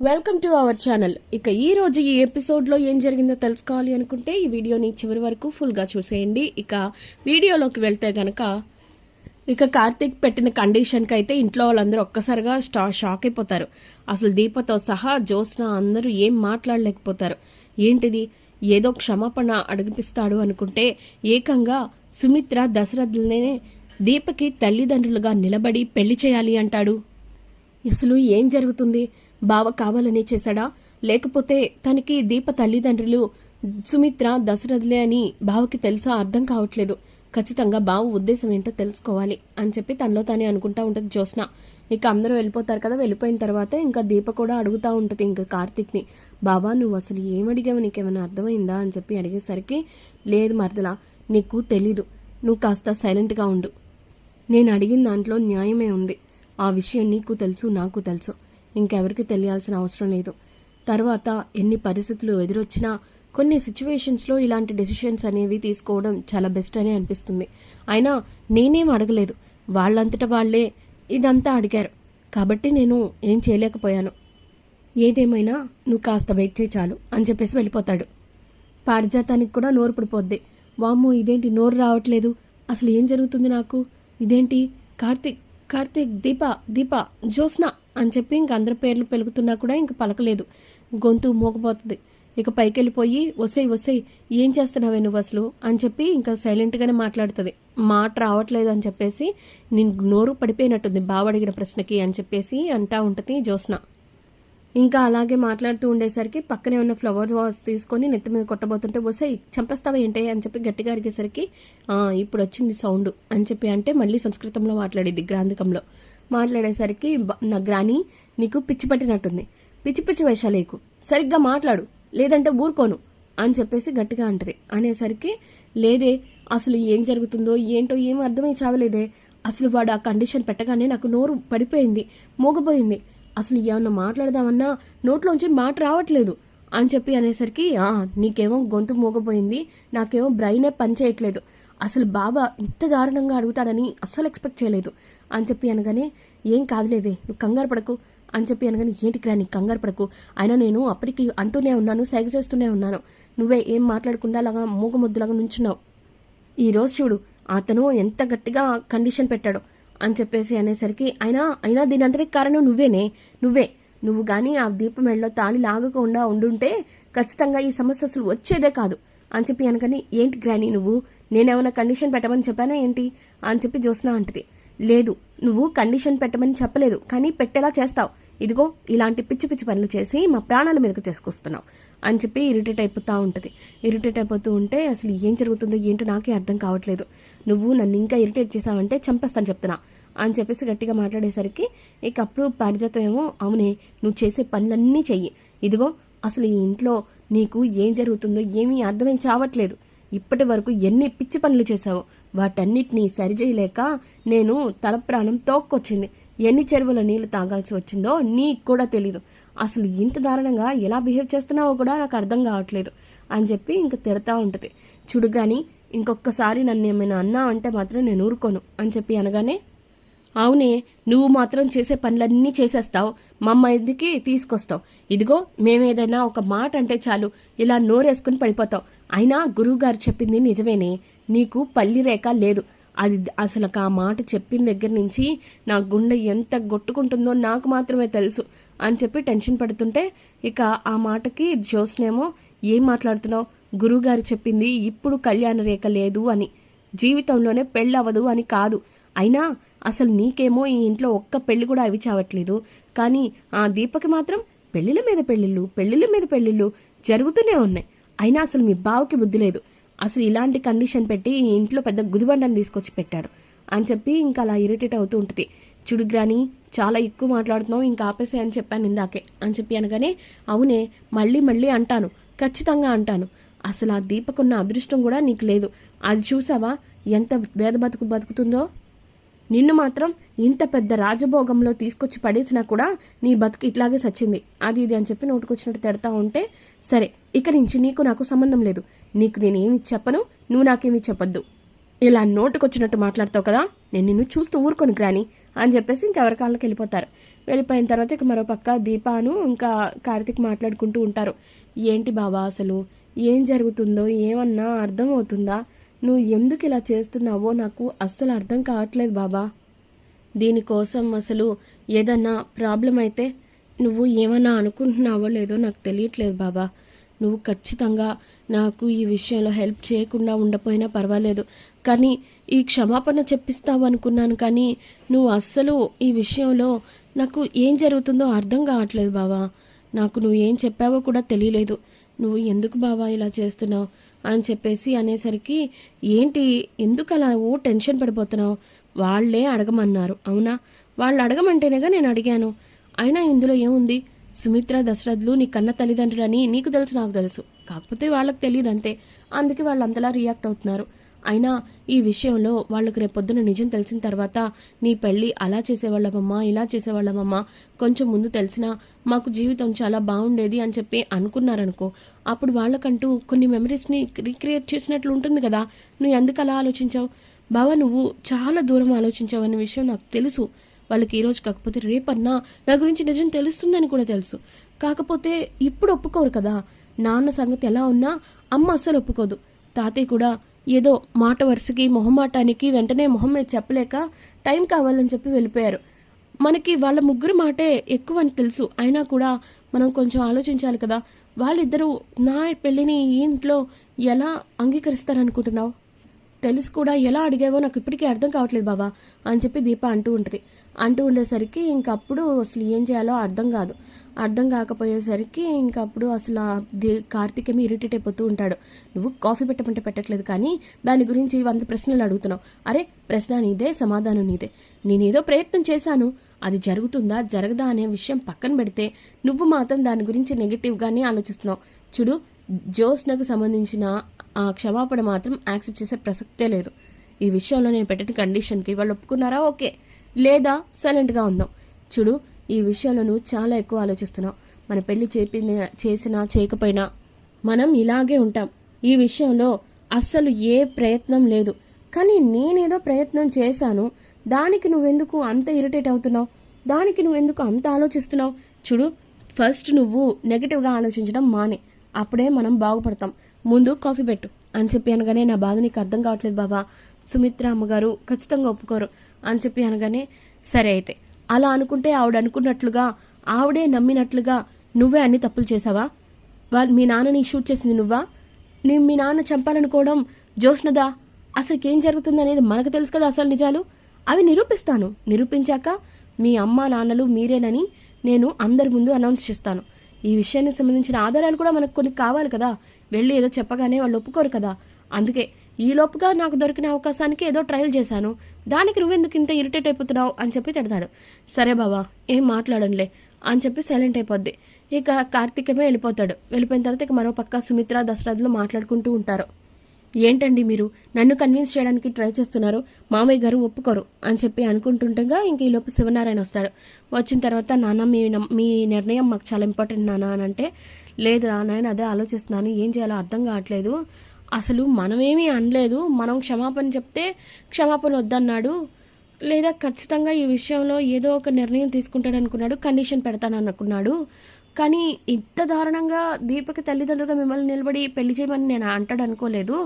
Welcome to our channel ఇక ఈ రోజు ఈ ఎపిసోడ్లో ఏం జరిగిందో తెలుసుకోవాలి అనుకుంటే ఈ వీడియోని చివరి వరకు ఫుల్గా చూసేయండి. ఇక వీడియోలోకి వెళ్తే గనక ఇక కార్తీక్ పెట్టిన కండిషన్కి అయితే ఇంట్లో వాళ్ళందరూ ఒక్కసారిగా స్టా షాక్ అయిపోతారు. అసలు దీపతో సహా జ్యోత్స్న అందరూ ఏం మాట్లాడలేకపోతారు. ఏంటిది? ఏదో క్షమాపణ అడిగిపిస్తాడు అనుకుంటే ఏకంగా సుమిత్ర దశరథులనే దీపకి తల్లిదండ్రులుగా నిలబడి పెళ్ళి చేయాలి అంటాడు. అసలు ఏం జరుగుతుంది? బావ కావాలనే చేశాడా? లేకపోతే తనకి దీప తల్లిదండ్రులు సుమిత్ర దశరథులే అని బావకి తెలుసా? అర్థం కావట్లేదు. ఖచ్చితంగా బావ ఉద్దేశం ఏంటో తెలుసుకోవాలి అని చెప్పి తనలో తానే అనుకుంటా ఉంటుంది జ్యోత్స్న. ఇక అందరూ వెళ్ళిపోతారు కదా వెళ్ళిపోయిన తర్వాత ఇంకా దీప కూడా అడుగుతా ఉంటుంది ఇంకా కార్తీక్ని. బాబా నువ్వు అసలు ఏమడిగావు నీకేమైనా అర్థమైందా? అని చెప్పి అడిగేసరికి లేదు మరదలా నీకు తెలీదు. నువ్వు కాస్త సైలెంట్గా ఉండు. నేను అడిగిన దాంట్లో న్యాయమే ఉంది. ఆ విషయం నీకు తెలుసు నాకు తెలుసు. ఇంకెవరికి తెలియాల్సిన అవసరం లేదు. తర్వాత ఎన్ని పరిస్థితులు ఎదురొచ్చినా కొన్ని సిచ్యువేషన్స్లో ఇలాంటి డెసిషన్స్ అనేవి తీసుకోవడం చాలా బెస్ట్ అని అనిపిస్తుంది. అయినా నేనేం అడగలేదు. వాళ్ళంతటా వాళ్ళే ఇదంతా అడిగారు. కాబట్టి నేను ఏం చేయలేకపోయాను. ఏదేమైనా నువ్వు కాస్త వెయిట్ చేయి చాలు అని చెప్పేసి వెళ్ళిపోతాడు. పారిజాతానికి కూడా నోరు పడిపోద్ది. వామ్మో ఇదేంటి నోరు రావట్లేదు? అసలు ఏం జరుగుతుంది నాకు? ఇదేంటి? కార్తీక్ కార్తీక్ దీప దీప జ్యోత్స్న అని చెప్పి ఇంక అందరి పేర్లు పెలుగుతున్నా కూడా ఇంక పలకలేదు. గొంతు మూకపోతుంది ఇక పైకి వెళ్ళిపోయి వసై ఏం చేస్తున్నావే నువ్వు అసలు? అని చెప్పి ఇంకా సైలెంట్గానే మాట్లాడుతుంది. మాట రావట్లేదు అని చెప్పేసి నేను నోరు పడిపోయినట్టుంది బావ అడిగిన ప్రశ్నకి అని చెప్పేసి అంటా ఉంటుంది జ్యోత్స్న. ఇంకా అలాగే మాట్లాడుతూ ఉండేసరికి పక్కనే ఉన్న ఫ్లవర్ వాస్ తీసుకొని నెత్తి మీద కొట్టబోతుంటే వసై చంపేస్తావా ఏంటి? అని చెప్పి గట్టిగా అడిగేసరికి ఇప్పుడు వచ్చింది సౌండ్ అని చెప్పి అంటే మళ్ళీ సంస్కృతంలో మాట్లాడేది గ్రాంధికంలో. మాట్లాడేసరికి నా గ్రాని నీకు పిచ్చి పట్టినట్టుంది. పిచ్చి పిచ్చి వేషాలేకు సరిగ్గా మాట్లాడు. లేదంటే ఊరుకోను అని చెప్పేసి గట్టిగా అంటది. అనేసరికి లేదే అసలు ఏం జరుగుతుందో ఏంటో ఏం అర్థమై చావలేదే. అసలు వాడు ఆ కండిషన్ పెట్టగానే నాకు నోరు పడిపోయింది మోగపోయింది. అసలు ఏమన్నా మాట్లాడదామన్నా నోట్లోంచి మాట రావట్లేదు అని చెప్పి అనేసరికి "ఆ, నీకేమో గొంతు మోగపోయింది నాకేమో బ్రెయినే పనిచేయట్లేదు. అసలు బాబా ఇంత దారుణంగా అడుగుతాడని అస్సలు ఎక్స్పెక్ట్ చేయలేదు. అని చెప్పి అనగానే ఏం కాదులేవే నువ్వు కంగారు పడకు. అని చెప్పి అనగానే ఏంటి క్రా నీకు కంగారు పడకు. అయినా నేను అప్పటికి అంటూనే ఉన్నాను సైగ చేస్తూనే ఉన్నాను. నువ్వే ఏం మాట్లాడకుండా అలాగా మూగముద్దులాగా నుంచున్నావు. ఈరోజు చూడు అతను ఎంత గట్టిగా కండిషన్ పెట్టాడో. అని చెప్పేసి అనేసరికి అయినా అయినా దీని అంతటికి కారణం నువ్వేనే నువ్వే. నువ్వు కానీ ఆ దీపం మెడలో తాళి లాగకుండా ఉండుంటే ఖచ్చితంగా ఈ సమస్య అసలు వచ్చేదే కాదు. అని చెప్పి అనగానే ఏంటి గ్రాని నువ్వు? నేనేమైనా కండిషన్ పెట్టమని చెప్పానా ఏంటి? అని చెప్పి జ్యోత్స్న అంటది. లేదు నువ్వు కండిషన్ పెట్టమని చెప్పలేదు కానీ పెట్టేలా చేస్తావు. ఇదిగో ఇలాంటి పిచ్చి పిచ్చి పనులు చేసి మా ప్రాణాల మీదకి తీసుకొస్తున్నావు అని చెప్పి ఇరిటేట్ అయిపోతూ ఉంటుంది. ఇరిటేట్ అయిపోతూ ఉంటే అసలు ఏం జరుగుతుందో ఏంటో నాకే అర్థం కావట్లేదు. నువ్వు నన్ను ఇంకా ఇరిటేట్ చేసావంటే చంపేస్తాను చెప్తున్నా అని చెప్పేసి గట్టిగా మాట్లాడేసరికి ఇక అప్పుడు పారిజాతం ఏమో అవునే నువ్వు చేసే పనులన్నీ చెయ్యి. ఇదిగో అసలు ఈ ఇంట్లో నీకు ఏం జరుగుతుందో ఏమీ అర్థమై చావట్లేదు. ఇప్పటి వరకు ఎన్ని పిచ్చి పనులు చేశావు వాటన్నిటినీ సరిచేయలేక నేను తల ప్రాణం తోక్కొచ్చింది. ఎన్ని చెరువుల నీళ్ళు తాగాల్సి వచ్చిందో నీకు కూడా తెలీదు. అసలు ఇంత దారుణంగా ఎలా బిహేవ్ చేస్తున్నావో కూడా నాకు అర్థం కావట్లేదు అని చెప్పి ఇంక తిడతా ఉంటుంది. చూడు కానీ ఇంకొకసారి నన్ను ఏమైనా అన్నా అంటే మాత్రం నేను ఊరుకోను అని చెప్పి అనగానే అవునే నువ్వు మాత్రం చేసే పనులన్నీ చేసేస్తావు. మమ్మల్ని తీసుకొస్తావు. ఇదిగో మేమేదైనా ఒక మాట అంటే చాలు. ఇలా నోరేసుకుని పడిపోతావు. అయినా గురువుగారు చెప్పింది నిజమేనే. నీకు పల్లి రేఖ లేదు. అది అసలు ఆ మాట చెప్పిన దగ్గర నుంచి నా గుండె ఎంత గొట్టుకుంటుందో నాకు మాత్రమే తెలుసు అని చెప్పి టెన్షన్ పడుతుంటే ఇక ఆ మాటకి జోస్నేమో ఏం మాట్లాడుతున్నావు? గురువుగారు చెప్పింది ఇప్పుడు కళ్యాణ రేఖ లేదు అని. జీవితంలోనే పెళ్ళవదు అని కాదు. అయినా అసలు నీకేమో ఈ ఇంట్లో ఒక్క పెళ్ళి కూడా అవి చావట్లేదు. కానీ ఆ దీపకి మాత్రం పెళ్ళిళ్ళ మీద పెళ్ళిళ్ళు పెళ్ళిళ్ళ మీద పెళ్ళిళ్ళు జరుగుతూనే ఉన్నాయి. అయినా అసలు మీ బావకి బుద్ధి లేదు. అసలు ఇలాంటి కండిషన్ పెట్టి ఇంట్లో పెద్ద గుదిబండని తీసుకొచ్చి పెట్టాడు. అని చెప్పి ఇంకా అలా ఇరిటేట్ అవుతూ ఉంటుంది. చూడు గ్రాని చాలా ఎక్కువ మాట్లాడుతున్నావు ఇంకా ఆపేసే అని చెప్పాను ఇందాకే. అని చెప్పి అనగానే అవునే మళ్ళీ మళ్ళీ అంటాను. ఖచ్చితంగా అంటాను. అసలు ఆ దీపకున్న అదృష్టం కూడా నీకు లేదు. అది చూసావా? ఎంత వేద బతుకు బతుకుతుందో. నిన్ను మాత్రం ఇంత పెద్ద రాజభోగంలో తీసుకొచ్చి పడేసినా కూడా నీ బతుకు ఇట్లాగే సచ్చింది. అది ఇది అని చెప్పి నోటుకొచ్చినట్టు తిడతా ఉంటే సరే ఇక నుంచి నీకు నాకు సంబంధం లేదు. నీకు నేనేమి చెప్పను నువ్వు నాకేమి చెప్పొద్దు. ఇలా నోటుకొచ్చినట్టు మాట్లాడతావు కదా నేను నిన్ను చూస్తూ ఊరుకొని గ్రాని అని చెప్పేసి ఇంకెవరి కాళ్ళకి వెళ్ళిపోతారు. వెళ్ళిపోయిన తర్వాత ఇక మరో పక్క దీపాను ఇంకా కార్తిక్ మాట్లాడుకుంటూ ఉంటారు. ఏంటి బాబా అసలు? ఏం జరుగుతుందో ఏమన్నా అర్థం అవుతుందా నువ్వు ఎందుకు ఇలా చేస్తున్నావో నాకు అస్సలు అర్థం కావట్లేదు బాబా. దీనికోసం అసలు ఏదన్నా ప్రాబ్లం అయితే నువ్వు ఏమన్నా అనుకుంటున్నావో లేదో నాకు తెలియట్లేదు బాబా. నువ్వు ఖచ్చితంగా నాకు ఈ విషయంలో హెల్ప్ చేయకుండా ఉండపోయినా పర్వాలేదు. కానీ ఈ క్షమాపణ చెప్పిస్తావు అనుకున్నాను కానీ నువ్వు అస్సలు ఈ విషయంలో నాకు ఏం జరుగుతుందో అర్థం కావట్లేదు బావా నాకు నువ్వు ఏం చెప్పావో కూడా తెలియలేదు. నువ్వు ఎందుకు బావా ఇలా చేస్తున్నావు? అని చెప్పేసి అనేసరికి ఏంటి? ఎందుకు అలా ఓ టెన్షన్ పడిపోతున్నావు? వాళ్ళే అడగమన్నారు. అవునా? వాళ్ళు అడగమంటేనేగా నేను అడిగాను. అయినా ఇందులో ఏముంది? సుమిత్ర దశరథులు నీ కన్న తల్లిదండ్రులని నీకు తెలుసు నాకు తెలుసు. కాకపోతే వాళ్ళకి తెలియదు అంతే అందుకే వాళ్ళు అంతలా రియాక్ట్ అవుతున్నారు. అయినా ఈ విషయంలో వాళ్ళకి రేపొద్దున నిజం తెలిసిన తర్వాత నీ పెళ్ళి అలా చేసేవాళ్ళమమ్మా ఇలా చేసేవాళ్ళమమ్మా కొంచెం ముందు తెలిసినా మాకు జీవితం చాలా బాగుండేది అని చెప్పి అనుకున్నారనుకో అప్పుడు వాళ్ళకంటూ కొన్ని మెమరీస్ని రీక్రియేట్ చేసినట్లు ఉంటుంది కదా. నువ్వు ఎందుకు అలా ఆలోచించావు? బావా నువ్వు చాలా దూరం ఆలోచించావు అనే విషయం నాకు తెలుసు. వాళ్ళకి ఈ రోజు కాకపోతే రేపన్నా నా గురించి నిజం తెలుస్తుందని కూడా తెలుసు. కాకపోతే ఇప్పుడు ఒప్పుకోరు కదా. నాన్న సంగతి ఎలా ఉన్నా అమ్మ అస్సలు ఒప్పుకోదు. తాతయ్య కూడా ఏదో మాట వరుసకి మొహమాటానికి వెంటనే మొహం మీద చెప్పలేక టైం కావాలని చెప్పి వెళ్ళిపోయారు. మనకి వాళ్ళ ముగ్గురు మాటే ఎక్కువ అని తెలుసు. అయినా కూడా మనం కొంచెం ఆలోచించాలి కదా. వాళ్ళిద్దరూ నా పెళ్ళిని ఈ ఇంట్లో ఎలా అంగీకరిస్తారనుకుంటున్నావు? తెలిసి కూడా ఎలా అడిగావో నాకు ఇప్పటికీ అర్థం కావట్లేదు బాబా అని చెప్పి దీప అంటూ ఉంటుంది. అంటూ ఉండేసరికి ఇంకప్పుడు అసలు ఏం చేయాలో అర్థం కాదు. అర్థం కాకపోయేసరికి ఇంకప్పుడు అసలు కార్తీక్ ఏమి ఇరిటేట్ అయిపోతూ ఉంటాడు. నువ్వు కాఫీ పెట్టమంటే పెట్టట్లేదు కానీ దాని గురించి వంద ప్రశ్నలు అడుగుతున్నావు. అరే ప్రశ్న నీదే సమాధానం నీదే. నేనేదో ప్రయత్నం చేశాను. అది జరుగుతుందా జరగదా అనే విషయం పక్కన పెడితే నువ్వు మాత్రం దాని గురించి నెగిటివ్గానే ఆలోచిస్తున్నావు. చూడు జోస్నకు సంబంధించిన ఆ క్షమాపణ మాత్రం యాక్సెప్ట్ చేసే ప్రసక్తే లేదు. ఈ విషయంలో నేను పెట్టిన కండిషన్కి వాళ్ళు ఒప్పుకున్నారా? ఓకే. లేదా సైలెంట్గా ఉందాం. చూడు ఈ విషయంలో నువ్వు చాలా ఎక్కువ ఆలోచిస్తున్నావు. మన పెళ్ళి చేపిన చేసినా చేయకపోయినా మనం ఇలాగే ఉంటాం. ఈ విషయంలో అస్సలు ఏ ప్రయత్నం లేదు. కానీ నేనేదో ప్రయత్నం చేశాను. దానికి నువ్వెందుకు అంత ఇరిటేట్ అవుతున్నావు? దానికి నువ్వెందుకు అంత ఆలోచిస్తున్నావు? చూడు ఫస్ట్ నువ్వు నెగిటివ్గా ఆలోచించడం మానే. అప్పుడే మనం బాగుపడతాం. ముందు కాఫీ పెట్టు. అని చెప్పి అనగానే నా బాధ నీకు అర్థం కావట్లేదు బాబా సుమిత్ర అమ్మగారు ఖచ్చితంగా ఒప్పుకోరు. అని చెప్పి అనగానే సరే అయితే. అలా అనుకుంటే ఆవిడ అనుకున్నట్లుగా ఆవిడే నమ్మినట్లుగా నువ్వే అన్ని తప్పులు చేసావా వాళ్ళు మీ నాన్నని షూట్ చేసింది నువ్వా? నీ మీ నాన్న చంపాలనుకోవడం జోష్నదా? అసలు ఏం జరుగుతుంది అనేది మనకు తెలుసు కదా అసలు నిజాలు. అవి నిరూపిస్తాను. నిరూపించాక మీ అమ్మ నాన్నలు మీరేనని నేను అందరి ముందు అనౌన్స్ చేస్తాను. ఈ విషయానికి సంబంధించిన ఆధారాలు కూడా మనకు కొన్ని కావాలి కదా. వెళ్ళి ఏదో చెప్పగానే వాళ్ళు ఒప్పుకోరు కదా. అందుకే ఈలోపుగా నాకు దొరికిన అవకాశానికి ఏదో ట్రయల్ చేశాను. దానికి నువ్వెందుకు ఇంత ఇరిటేట్ అయిపోతున్నావు అని చెప్పి తిడతాడు. సరే బాబా ఏం మాట్లాడంలే అని చెప్పి సైలెంట్ అయిపోద్ది. ఇక కార్తీకమే వెళ్ళిపోతాడు. వెళ్ళిపోయిన తర్వాత ఇక మరో పక్క సుమిత్ర దశరథులు మాట్లాడుకుంటూ ఉంటారు. ఏంటండి మీరు? నన్ను కన్విన్స్ చేయడానికి ట్రై చేస్తున్నారు. మామయ్య గారు ఒప్పుకోరు అని చెప్పి అనుకుంటుండగా ఇంక ఈలోపు శివనారాయణ వస్తాడు. వచ్చిన తర్వాత నాన్న మీ మీ నిర్ణయం మాకు చాలా ఇంపార్టెంట్ నాన్న అని అంటే లేదు నాన్న అదే ఆలోచిస్తున్నాను. ఏం చేయాలో అర్థం కావట్లేదు. అసలు మనమేమీ అనలేదు మనం క్షమాపణ చెప్తే క్షమాపణ వద్దన్నాడు. లేదా ఖచ్చితంగా ఈ విషయంలో ఏదో ఒక నిర్ణయం తీసుకుంటాడు అనుకున్నాడు కండిషన్ పెడతాననుకున్నాడు. కానీ ఇంత దారుణంగా దీపక తల్లిదండ్రులుగా మిమ్మల్ని నిలబడి పెళ్ళి చేయమని నేను అంటాడు అనుకోలేదు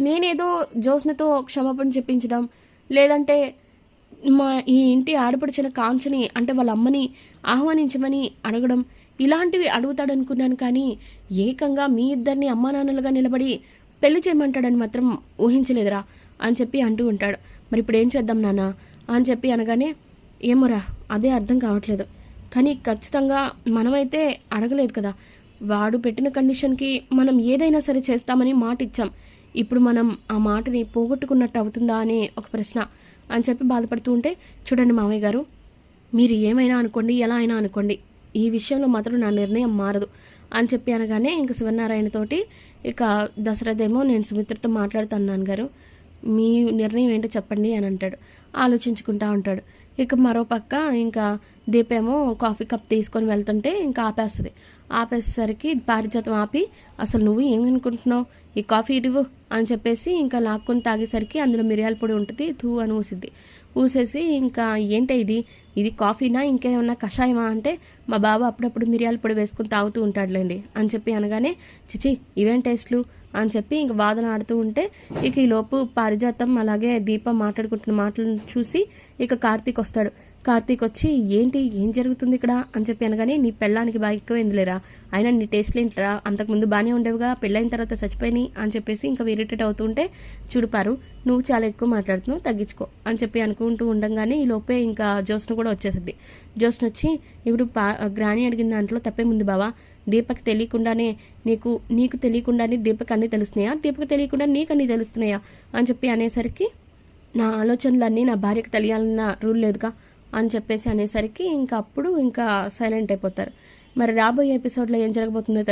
నేనేదో జ్యోత్స్నతో క్షమాపణ చెప్పించడం లేదంటే మా ఈ ఇంటి ఆడపడిచిన కాంచని అంటే వాళ్ళ అమ్మని ఆహ్వానించమని అడగడం ఇలాంటివి అడుగుతాడనుకున్నాను కానీ ఏకంగా మీ ఇద్దరిని అమ్మానాన్నలుగా నిలబడి పెళ్ళి చేయమంటాడని మాత్రం ఊహించలేదురా అని చెప్పి అంటూ ఉంటాడు. మరి ఇప్పుడు ఏం చేద్దాం నాన్న అని చెప్పి అనగానే ఏమోరా అదే అర్థం కావట్లేదు. కానీ ఖచ్చితంగా మనమైతే అడగలేదు కదా. వాడు పెట్టిన కండిషన్కి మనం ఏదైనా సరే చేస్తామని మాట ఇచ్చాం. ఇప్పుడు మనం ఆ మాటని పోగొట్టుకున్నట్టు అవుతుందా అనే ఒక ప్రశ్న అని చెప్పి బాధపడుతూ ఉంటే చూడండి మామయ్య గారు మీరు ఏమైనా అనుకోండి ఎలా అయినా అనుకోండి ఈ విషయంలో మాత్రం నా నిర్ణయం మారదు అని చెప్పి అనగానే ఇంక శివనారాయణతోటి ఇక దశరథేమో నేను సుమిత్రతో మాట్లాడుతాను నాన్నగారు మీ నిర్ణయం ఏంటో చెప్పండి అని అంటాడు. ఆలోచించుకుంటా ఉంటాడు. ఇక మరో పక్క ఇంకా దీపేమో కాఫీ కప్ తీసుకొని వెళ్తుంటే ఇంకా ఆపేస్తుంది. ఆపేసరికి పారిజాతం ఆపి అసలు నువ్వు ఏమనుకుంటున్నావు? ఈ కాఫీ ఇడివు అని చెప్పేసి ఇంకా లాక్కొని తాగేసరికి అందులో మిరియాల పొడి ఉంటుంది తూ అని ఊసిద్ది. పూసేసి ఇంకా ఏంటి ఇది? ఇది కాఫీనా? ఇంకేమన్నా కషాయమా? అంటే మా బాబు అప్పుడప్పుడు మిరియాల పొడి వేసుకుని తాగుతూ ఉంటాడులేండి. అని చెప్పి అనగానే చిచి ఇవేం టేస్ట్లు? అని చెప్పి ఇంక వాదన ఆడుతూ ఉంటే ఇక ఈలోపు పారిజాతం అలాగే దీపం మాట్లాడుకుంటున్న మాటలను చూసి ఇక కార్తీక్ వస్తాడు. కార్తీక్ వచ్చి ఏంటి? ఏం జరుగుతుంది ఇక్కడ? అని చెప్పి అనగానే నీ పెళ్ళానికి బాగా ఎక్కువ లేరా అయినా నీ టేస్ట్లు ఏంటరా? అంతకుముందు బాగానే ఉండేవిగా పెళ్ళైన తర్వాత చచ్చిపోయినాయి అని చెప్పేసి ఇంకా ఇరిటేట్ అవుతుంటే చూడుపారు నువ్వు చాలా ఎక్కువ మాట్లాడుతున్నావు తగ్గించుకో అని చెప్పి అనుకుంటూ ఉండగానే ఈ లోపే ఇంకా జోస్ను కూడా వచ్చేసింది. జోస్ను వచ్చి ఇప్పుడు పా గ్రాణి అడిగిన దాంట్లో తప్పే ముందు బావా. దీపక్ తెలియకుండానే నీకు నీకు తెలియకుండానే దీపక్ అన్నీ తెలుస్తున్నాయా? దీపక్ తెలియకుండా నీకు అన్నీ తెలుస్తున్నాయా? అని చెప్పి అనేసరికి నా ఆలోచనలన్నీ నా భార్యకు తెలియాలన్న రూల్ లేదుగా. అని చెప్పేసి అనేసరికి ఇంకా అప్పుడు ఇంకా సైలెంట్ అయిపోతారు. మరి రాబోయే ఎపిసోడ్లో ఏం జరగబోతుందో